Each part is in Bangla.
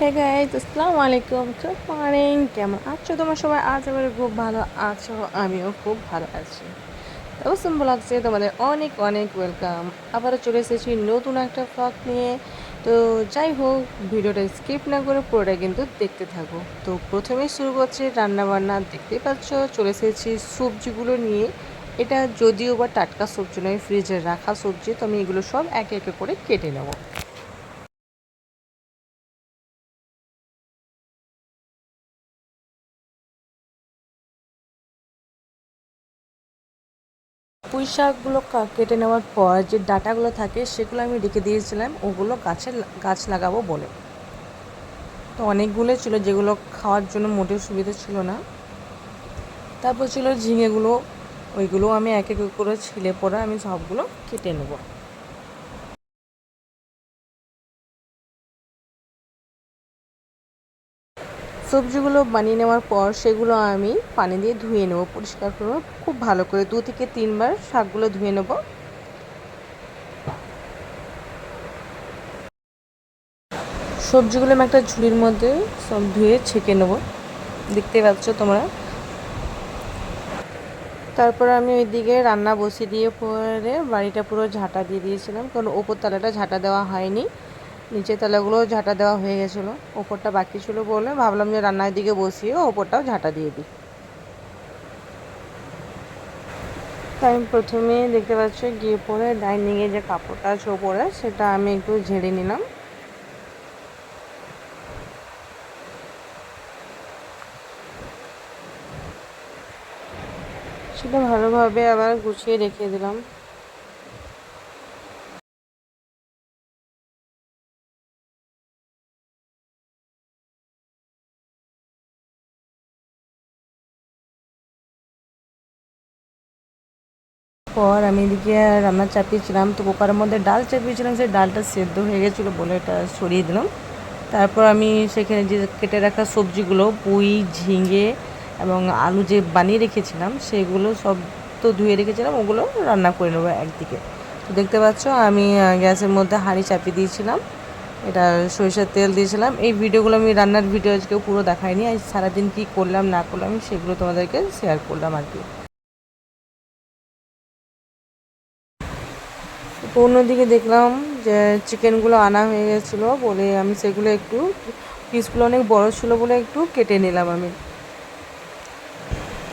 হে গাইজ আসসালামু আলাইকুম গুড মর্নিং কেমন আছো তোমার সবাই? আজ আমার খুব ভালো আছো। আমিও খুব ভালো আছি। সিম্পল লাগছে তোমাদের অনেক অনেক ওয়েলকাম আবারও চলে এসেছি নতুন একটা ফ্লগ নিয়ে। তো যাই হোক, ভিডিওটা স্কিপ না করে পুরোটা কিন্তু দেখতে থাকো। তো প্রথমে শুরু করছি রান্নাবান্না। দেখতে পাচ্ছ, চলে এসেছি সবজিগুলো নিয়ে। এটা যদিও বা টাটকা সবজি নয় ফ্রিজে রাখা সবজি। তো আমি এগুলো সব একে একে করে কেটে নেব। পুঁই শাকগুলো কেটে নেওয়ার পর যে ডাটাগুলো থাকে সেগুলো আমি রেখে দিয়েছিলাম, ওগুলো গাছে গাছ লাগাবো বলে। তো অনেকগুলো ছিল যেগুলো খাওয়ার জন্য মোটেও সুবিধা ছিল না। তারপর ছিল ঝিঙেগুলো, ওইগুলো আমি এক এক করে ছিলে পরে আমি সবগুলো কেটে নেব। সবজিগুলো বানিয়ে নেওয়ার পর সেগুলো আমি পানি দিয়ে ধুয়ে নেব, পরিষ্কার করে খুব ভালো করে দু থেকে তিনবার শাকগুলো ধুয়ে নেব। সবজিগুলো আমি একটা ঝুড়ির মধ্যে সব ধুয়ে ছেঁকে নেব। দেখতে পাচ্ছ তোমরা? তারপর আমি ওইদিকে রান্না বসিয়ে দিয়ে পরে বাড়িটা পুরো ঝাঁটা দিয়ে দিয়েছিলাম, কারণ ওপর তালাটা ঝাঁটা দেওয়া হয়নি। নিচের তলাগুলো ঝাঁটা দেওয়া হয়ে গেছিল। ওপরটা বাকি ছিল বলে ভাবলাম যে রান্নার দিকে বসিয়ে ওপরটাও ঝাঁটা দিয়ে দিই। তাই আমি প্রথমে দেখতে পাচ্ছি গিয়ে পরে ডাইনিংয়ে যে কাপড়টা আছে ওপরে, সেটা আমি একটু ঝেড়ে নিলাম। সেটা ভালোভাবে আবার গুছিয়ে রেখে দিলাম। পর আমি এদিকে রান্না চাপিয়েছিলাম। তো কুকারের মধ্যে ডাল চাপিয়েছিলাম, সেই ডালটা সেদ্ধ হয়ে গেছিল বলে এটা সরিয়ে দিলাম। তারপর আমি সেখানে যে কেটে রাখা সবজিগুলো, পুঁই, ঝিঙে এবং আলু যে বানিয়ে রেখেছিলাম, সেগুলো সব তো ধুয়ে রেখেছিলাম, ওগুলো রান্না করে নেব একদিকে। তো দেখতে পাচ্ছ, আমি গ্যাসের মধ্যে হাঁড়ি চাপিয়ে দিয়েছিলাম। এটা সরিষার তেল দিয়েছিলাম। এই ভিডিওগুলো আমি রান্নার ভিডিও আজকেও পুরো দেখাইনি। আজ সারাদিন কী করলাম, না করলাম সেগুলো তোমাদেরকে শেয়ার করলাম আর কি। অন্যদিকে দেখলাম যে চিকেনগুলো আনা হয়ে গেছিল বলে আমি সেগুলো একটু পিসগুলো অনেক বড় ছিল বলে একটু কেটে নিলাম আমি।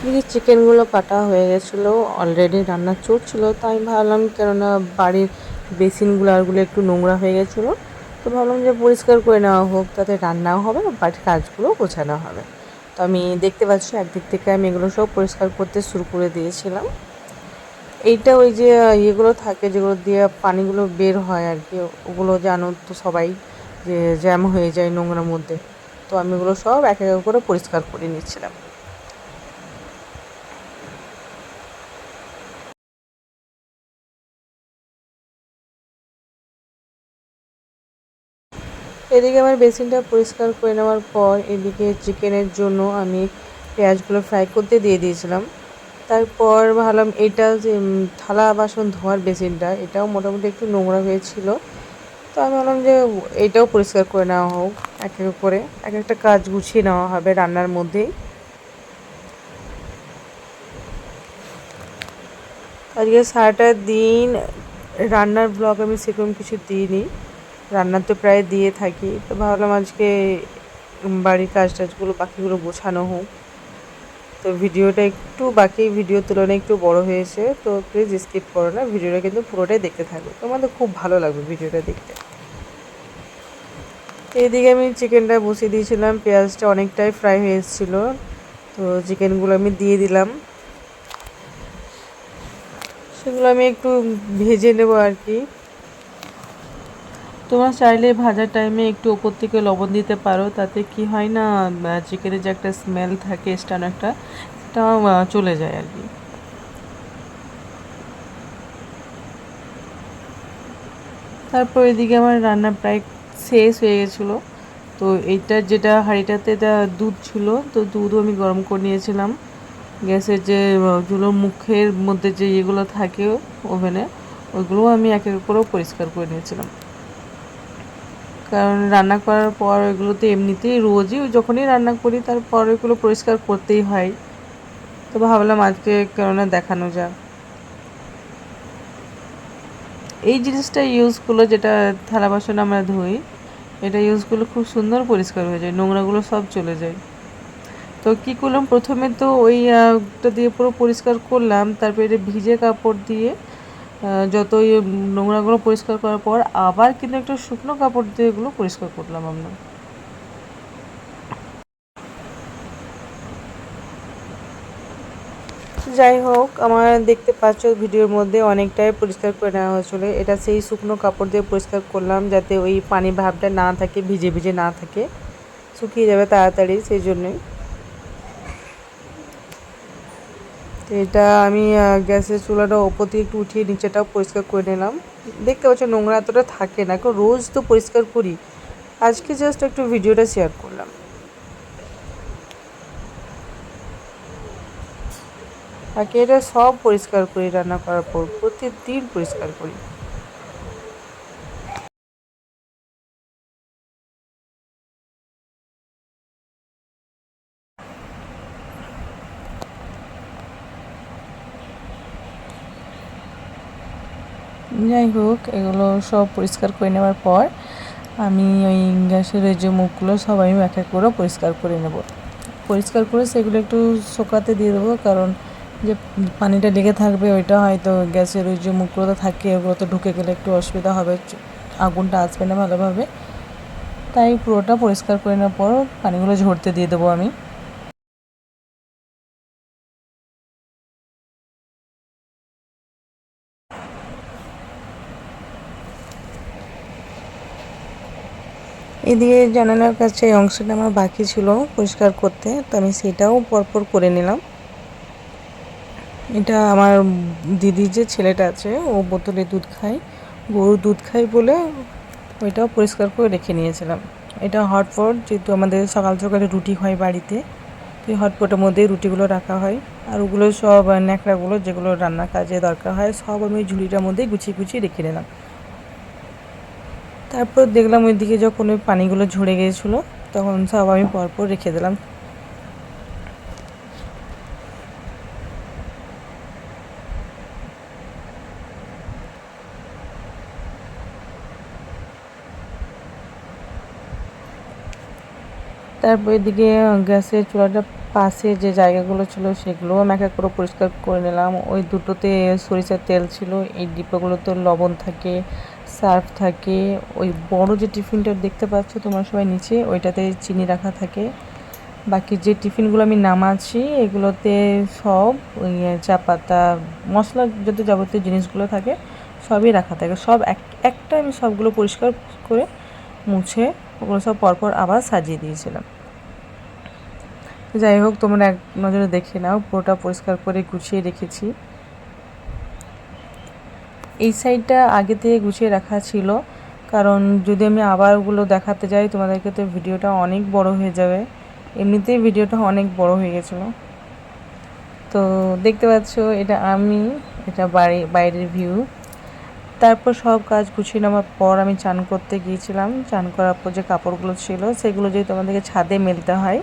দিকে চিকেনগুলো কাটা হয়ে গেছিল অলরেডি রান্না চলছিলো, তাই আমি ভাবলাম কেননা বাড়ির বেসিনগুলো আরগুলো একটু নোংরা হয়ে গেছিল, তো ভাবলাম যে পরিষ্কার করে নেওয়া হোক, তাতে রান্নাও হবে বাড়ির কাজগুলো গোছানো হবে। তো আমি দেখতে পাচ্ছি একদিক থেকে আমি এগুলো সব পরিষ্কার করতে শুরু করে দিয়েছিলাম। এইটা ওই যে ইয়েগুলো থাকে যেগুলো দিয়ে পানিগুলো বের হয় আর কি, ওগুলো জানো তো সবাই, যে জ্যাম হয়ে যায় নোংরার মধ্যে। তো আমি ওগুলো সব এক এক করে পরিষ্কার করে নিচ্ছিলাম। এদিকে আমার বেসিনটা পরিষ্কার করে নেওয়ার পর এদিকে চিকেনের জন্য আমি পেঁয়াজগুলো ফ্রাই করতে দিয়ে দিয়েছিলাম। তারপর ভাবলাম এটা যে থালা, বাসন, ধোয়ার বেসিনটা, এটাও মোটামুটি একটু নোংরা হয়েছিল। তো আমি ভাবলাম যে, এটাও পরিষ্কার করে নেওয়া হোক এক এক করে এক একটা কাজ গুছিয়ে নেওয়া হবে রান্নার মধ্যেই। আজকে সারাটা দিন রান্নার ব্লগ আমি সেরকম কিছু দিইনি। রান্নার তো প্রায় দিয়ে থাকি। তো ভাবলাম আজকে বাড়ির কাজ টাজগুলো পাখিগুলো গোছানো হোক। তো ভিডিওটা একটু বাকি ভিডিওর তুলনায় একটু বড় হয়েছে, তো প্লিজ স্কিপ করো না। ভিডিওটা কিন্তু পুরোটাই দেখতে থাকবে তোমাদের খুব ভালো লাগবে ভিডিওটা দেখতে। এইদিকে আমি চিকেনটা বসিয়ে দিয়েছিলাম। পেঁয়াজটা অনেকটাই ফ্রাই হয়ে এসেছিল। তো চিকেনগুলো আমি দিয়ে দিলাম। সেগুলো আমি একটু ভেজে নেব আর কি। তোমরা চাইলে ভাজার টাইমে একটু ওপর থেকে লবণ দিতে পারো, তাতে কি হয় না চিকেনের যে একটা স্মেল থাকে, স্টান একটা সেটা চলে যায় আর কি। তারপর এদিকে আমার রান্না প্রায় শেষ হয়ে গেছিল। তো এইটার যেটা হাঁড়িটাতে দুধ ছিল, তো দুধও আমি গরম করে নিয়েছিলাম। গ্যাসের যে চুলোর মুখের মধ্যে যে ইয়েগুলো থাকে ওভেনে ওইগুলোও আমি এক এক করেও পরিষ্কার করে নিয়েছিলাম। কারণ রান্না করার পর এগুলো তো এমনিতেই রোজই যখনই রান্না করি, তারপর ওইগুলো পরিষ্কার করতেই হয়। তো ভাবলাম আজকে কেননা দেখানো যাক। এই জিনিসটা ইউজগুলো যেটা থালা বাসন আমরা ধুই, এটা ইউজগুলো খুব সুন্দর পরিষ্কার হয়ে যায়, নোংরাগুলো সব চলে যায়। তো কী করলাম? প্রথমে তো ওইটা দিয়ে পুরো পরিষ্কার করলাম, তারপরে এটা ভিজে কাপড় দিয়ে যত নোংরাগুলো পরিষ্কার করার পর আবার কিন্তু একটা শুকনো কাপড় দিয়ে এগুলো পরিষ্কার করলাম আমরা। যাই হোক, আমার দেখতে পাচ্ছ ভিডিওর মধ্যে অনেকটাই পরিষ্কার করে নেওয়া হয়েছিল। এটা সেই শুকনো কাপড় দিয়ে পরিষ্কার করলাম যাতে ওই পানি ভাবটা না থাকে, ভিজে ভিজে না থাকে। শুকিয়ে যাবে তাড়াতাড়ি, সেই জন্যই। তো এটা আমি গ্যাসের চুলাটা ওপর দিয়ে একটু উঠিয়ে নিচেটাও পরিষ্কার করে নিলাম। দেখতে পাচ্ছ নোংরা এতটা থাকে না কারণ রোজ তো পরিষ্কার করি। আজকে জাস্ট একটু ভিডিওটা শেয়ার করলাম। বাকি এটা সব পরিষ্কার করি, রান্না করার পর প্রতিদিন পরিষ্কার করি। যাই হোক, এগুলো সব পরিষ্কার করে নেওয়ার পর আমি ওই গ্যাসের ওই যে মুখগুলো সব আমি এক এক করে পরিষ্কার করে নেব। পরিষ্কার করে সেগুলো একটু শোকাতে দিয়ে দেবো, কারণ যে পানিটা লেগে থাকবে ওইটা হয়তো গ্যাসের ওই যে মুখগুলো তো থাকে ওগুলো তো ঢুকে গেলে একটু অসুবিধা হবে আগুনটা আসবে না ভালোভাবে। তাই পুরোটা পরিষ্কার করে নেওয়ার পর পানিগুলো ঝরতে দিয়ে দেবো আমি। এদিকে জানালার কাছে এই অংশটা আমার বাকি ছিল পরিষ্কার করতে, তো আমি সেটাও পরপর করে নিলাম। এটা আমার দিদির যে ছেলেটা আছে, ও বোতলে দুধ খায়, গরু দুধ খায় বলে ওইটাও পরিষ্কার করে রেখে নিয়েছিলাম। এটা হটপট যেহেতু আমাদের সকাল সকালে রুটি হয় বাড়িতে, তো হটপটের মধ্যে রুটিগুলো রাখা হয়, আর ওগুলো সব ন্যাকড়াগুলো যেগুলো রান্নার কাজে দরকার হয়, সব আমি ঝুড়িটার মধ্যে গুছিয়ে গুছিয়ে রেখে নিলাম। তারপর দেখলাম ওইদিকে যখন ওই পানিগুলো ঝরে গিয়েছিল তখন সব আমি পরপর রেখে দিলাম। তারপর এদিকে গ্যাসের চুলাটার পাশে যে জায়গাগুলো ছিল, সেগুলোও আমি এক করে পরিষ্কার করে নিলাম। ওই দুটোতে সরিষার তেল ছিল, এই ডিব্বাগুলোতে লবণ থাকে সার্ফ থাকে, ওই বড় যে টিফিনটা দেখতে পাচ্ছ তোমার সবাই নিচে, ওইটাতে চিনি রাখা থাকে। বাকি যে টিফিনগুলো আমি নামাচ্ছি, এগুলোতে সব ওই চা পাতা মশলা যত যাবতীয় জিনিসগুলো থাকে, সবই রাখা থাকে। সব এক, একটা আমি সবগুলো পরিষ্কার করে মুছে, ওগুলো সব পরপর আবার সাজিয়ে দিয়েছিলাম। যাই হোক, তোমরা এক নজরে দেখে নাও, পুরোটা পরিষ্কার করে গুছিয়ে রেখেছি। এই সাইডটা আগে থেকে গুছিয়ে রাখা ছিল। কারণ যদি আমি আবার ওগুলো দেখাতে যাই তোমাদেরকে তো ভিডিওটা অনেক বড় হয়ে যাবে। এমনিতেই ভিডিওটা অনেক বড় হয়ে গেছিল। তো দেখতে পাচ্ছ, এটা আমি, এটা বাড়ি, বাইরের ভিউ তারপর সব কাজ গুছিয়ে নেওয়ার পর আমি চান করতে গিয়েছিলাম। চান করার পর যে কাপড়গুলো ছিল, সেগুলো যেহেতু আমাদেরকে ছাদে মেলতে হয়,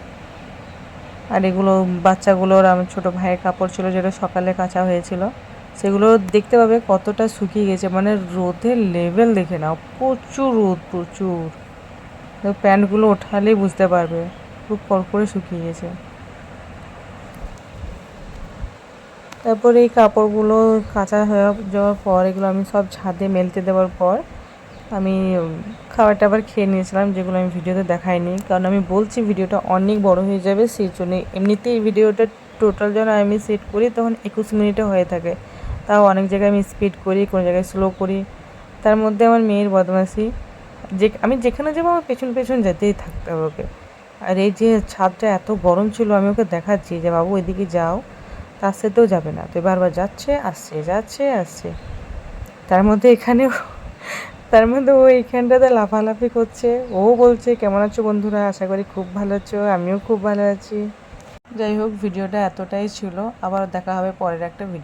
আর এগুলো বাচ্চাগুলোর, আমার ছোটো ভাইয়ের কাপড় ছিল, যেটা সকালে কাঁচা হয়েছিল। সেগুলো দেখতে পাবে কতটা শুকিয়ে গেছে। মানে রোদের লেভেল দেখে নাও। প্রচুর রোদ, প্রচুর। প্যান্টগুলো ওঠালেই বুঝতে পারবে। খুব করে শুকিয়ে গেছে। তারপরে এই কাপড়গুলো কাঁচা হয়ে যাওয়ার পর, এগুলো আমি সব ছাদে মেলতে দেওয়ার পর, আমি খাবার টাবার খেয়ে নিয়েছিলাম, যেগুলো আমি ভিডিওতে দেখাইনি। কারণ আমি বলছি, ভিডিওটা অনেক বড় হয়ে যাবে, সেই জন্য এমনিতেই ভিডিওটা টোটাল যেন আমি সেট করি, তখন একুশ মিনিটে হয়ে থাকে। তাও অনেক জায়গায় আমি স্পিড করি, কোনো জায়গায় স্লো করি। তার মধ্যে আমার মেয়ের বদমাসি যে, আমি যেখানে যাব আমার পেছন পেছন যেতেই থাকতে হবে ওকে। আর এই যে ছাদটা এত গরম ছিল, আমি ওকে দেখাচ্ছি যে, বাবু এদিকে যাও। তার সাথেও যাবে না। তো বারবার যাচ্ছে, আসছে যাচ্ছে, আসছে। তার মধ্যে এখানেও, তার মধ্যে ও এইখানটাতে লাফালাফি করছে। ও বলছে, কেমন আছো বন্ধুরা? আশা করি খুব ভালো আছো। আমিও খুব ভালো আছি। যাই হোক, ভিডিওটা এতটাই ছিল। আবার দেখা হবে পরের একটা ভিডিও